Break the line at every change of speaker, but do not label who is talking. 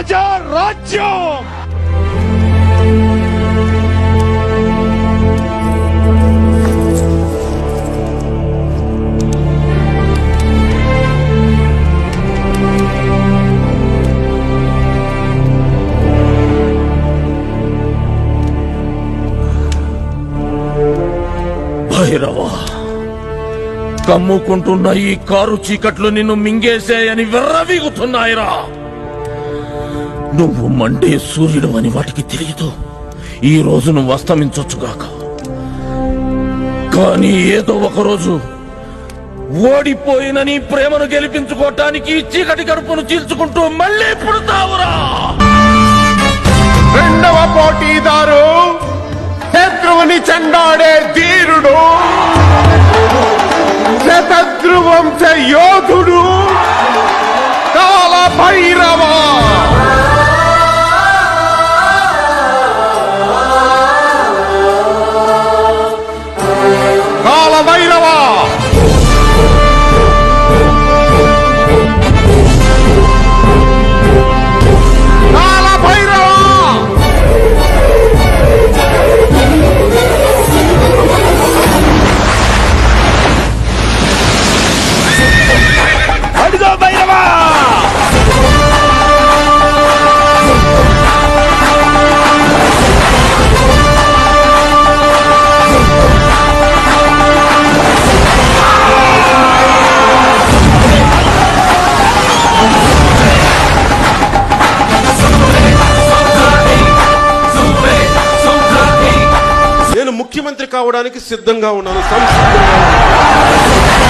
రాజ్యం!
భైరవా కమ్ముకుంటున్న ఈ కారు చీకట్లు నిన్ను మింగేసేయని విర్రవీగుతున్నాయిరా. నువ్వు మండే సూర్యుడు అని వాటికి తెలియదు. ఈ రోజు నువ్వు అస్తమించొచ్చుగాక కానీ ఏదో ఒక రోజు ఓడిపోయిన నీ ప్రేమను గెలిపించుకోవటానికి చీకటి కడుపును చీల్చుకుంటూ మళ్ళీ పుడతావురా.
రెండవ పోటీదారు శత్రువుని చెండాడే ధీరుడు. శతద్రువంశ యోధుడు. కాల భైరవ
ముఖ్యమంత్రి కావడానికి సిద్ధంగా ఉన్నాను. సంసిద్ధంగా